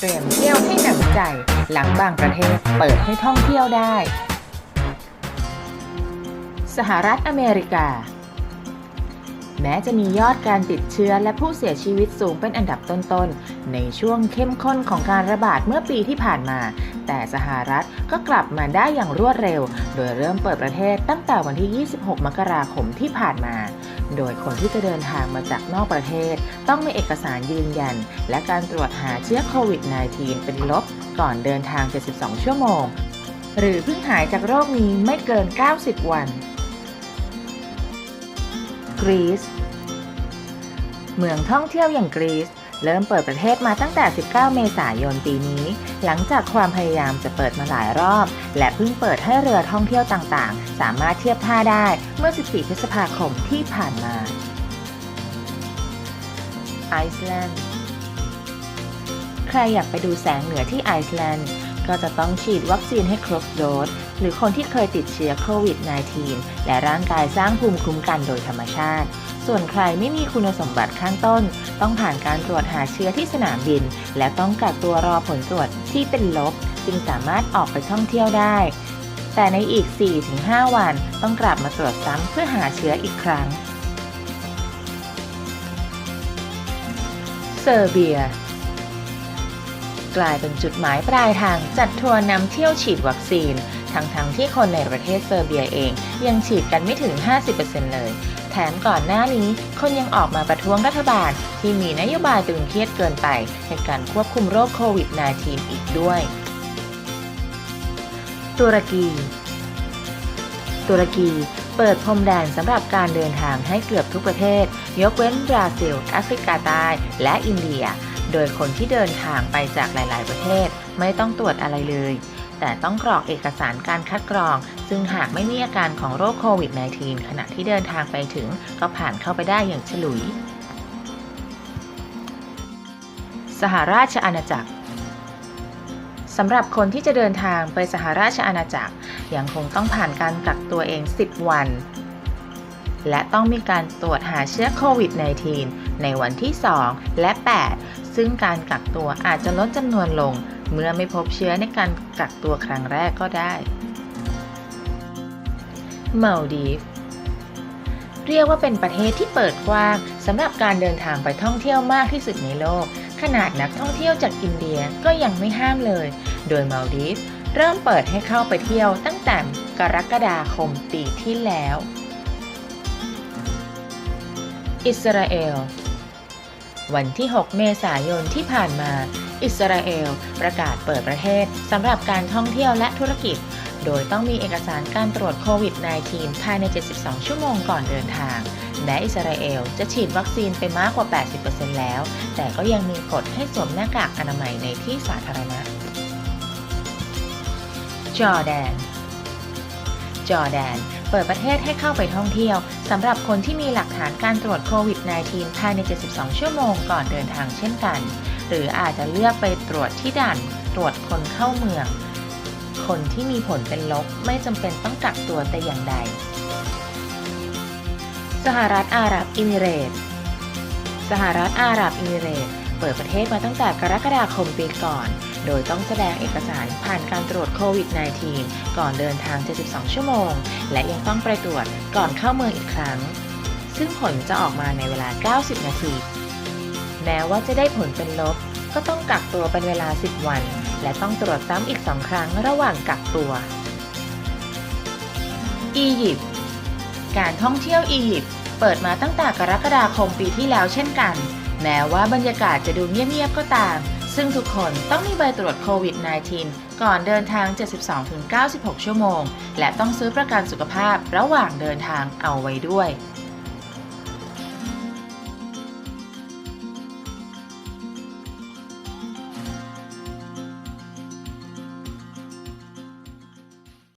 เตรียมเที่ยวให้หนำใจ หลังบางประเทศเปิดให้ท่องเที่ยวได้ สหรัฐอเมริกา แม้จะมียอดการติดเชื้อและผู้เสียชีวิตสูงเป็นอันดับต้นๆ ในช่วงเข้มข้นของการระบาดเมื่อปีที่ผ่านมา แต่สหรัฐก็กลับมาได้อย่างรวดเร็ว โดยเริ่มเปิดประเทศตั้งแต่วันที่ 26 มกราคมที่ผ่านมา โดยคนที่จะเดินทางมาจากนอกประเทศ ต้องมีเอกสารยืนยัน และการตรวจหาเชื้อโควิด -19 เป็นลบก่อนเดินทาง 72 ชั่วโมง หรือเพิ่งหายจากโรคนี้ไม่เกิน 90 วัน กรีซเมืองท่องเที่ยวอย่างกรีซ เริ่มเปิดประเทศมาตั้งแต่ 19 เมษายนปีนี้ หลังจากความพยายามจะเปิดมาหลายรอบ และเพิ่งเปิดให้เรือท่องเที่ยวต่างๆ สามารถเทียบท่าได้เมื่อ 14 พฤษภาคมที่ผ่านมา ไอซ์แลนด์ ใครอยากไปดูแสงเหนือที่ไอซ์แลนด์ ก็จะต้องฉีดวัคซีนให้ครบโดส หรือคนที่เคยติดเชื้อโควิด -19 และร่างกายสร้างภูมิคุ้มกันโดยธรรมชาติ ส่วนใครไม่มีคุณสมบัติข้างต้น ต้องผ่านการตรวจหาเชื้อที่สนามบิน และต้องกักตัวรอผลตรวจที่เป็นลบ จึงสามารถออกไปท่องเที่ยวได้ แต่ในอีก 4-5 วันต้องกลับมาตรวจซ้ำเพื่อหาเชื้ออีกครั้ง เซอร์เบียกลายเป็นจุดหมายปลายทางจัดทัวร์นำเที่ยวฉีดวัคซีน ทั้งๆทที่คนในประเทศเซอร์เบียเองยังฉีดกันไม่ถึง 50%เลย ถมก่อนหน้านี้คนยังออกมาประท้วงรัฐบาล ที่มีนโยบายตึงเครียดเกินไปในการควบคุมโรคโควิด -19 อีกด้วย ตุรกี ตุรกีเปิดพรมแดนสำหรับการเดินทางให้เกือบทุกประเทศ ยกเว้นบราซิล แอฟริกาใต้ และอินเดีย โดยคนที่เดินทางไปจากหลาย ๆ ประเทศไม่ต้องตรวจอะไรเลย แต่ต้องกรอกเอกสารการคัดกรอง ซึ่งหากไม่มีอาการของโรคโควิด -19 ขณะที่เดินทางไปถึง ก็ผ่านเข้าไปได้อย่างฉลุย สหราชอาณาจักรสำหรับคนที่จะเดินทางไปสหราชอาณาจักรยังคงต้องผ่านการกักตัวเอง 10 วัน และต้องมีการตรวจหาเชื้อโควิด -19 ในวันที่ 2 และ 8 ซึ่งการกักตัวอาจจะลดจำนวนลง เมื่อไม่พบเชื้อในการกักตัวครั้งแรกก็ได้มาดีฟเรียกว่าเป็นประเทศที่เปิดกว้างสำหรับการเดินทางไปท่องเที่ยวมากที่สุดในโลก ขนาดนักท่องเที่ยวจากอินเดียก็ยังไม่ห้ามเลย โดยมาดีฟเริ่มเปิดให้เข้าไปเที่ยวตั้งแต่กรกฎาคมปีที่แล้ว อิสราเอล วันที่ 6 เมษายนที่ผ่านมา อิสราเอล ประกาศเปิดประเทศสำหรับการท่องเที่ยวและธุรกิจ โดยต้องมีเอกสารการตรวจโควิด -19 ภายใน 72 ชั่วโมงก่อนเดินทาง แม้อิสราเอลจะฉีดวัคซีนไปมากกว่า 80%แล้ว แต่ก็ยังมีกฎให้สวมหน้ากากอนามัยในที่สาธารณะ จอร์แดน จอร์แดน เปิดประเทศให้เข้าไปท่องเที่ยวสำหรับคนที่มีหลักฐานการตรวจโควิด -19 ภายใน 72 ชั่วโมงก่อนเดินทางเช่นกัน หรืออาจจะเลือกไปตรวจที่ด่านตรวจคนเข้าเมือง คนที่มีผลเป็นลบไม่จำเป็นต้องกักตัวแต่อย่างใด สหรัฐอาหรับอิมิเรตส์สหรัฐอาหรับอิมิเรตเปิดประเทศมาตั้งแต่กรกฎาคมปีก่อน โดยต้องแสดงเอกสารผ่านการตรวจโควิด -19 ก่อนเดินทาง 72 ชั่วโมง และยังต้องไปตรวจก่อนเข้าเมืองอีกครั้ง ซึ่งผลจะออกมาในเวลา 90 นาที แม้ว่าจะได้ผลเป็นลบ ก็ต้องกักตัวเป็นเวลา 10 วัน และต้องตรวจซ้ำอีก 2 ครั้งระหว่างกักตัว อียิปต์ การท่องเที่ยวอียิปต์เปิดมาตั้งแต่กรกฎาคมปีที่แล้วเช่นกัน แม้ว่าบรรยากาศจะดูเงียบๆก็ตาม ซึ่งทุกคนต้องมีใบตรวจโควิด -19 ก่อนเดินทาง 72-96 ชั่วโมง และต้องซื้อประกันสุขภาพระหว่างเดินทางเอาไว้ด้วย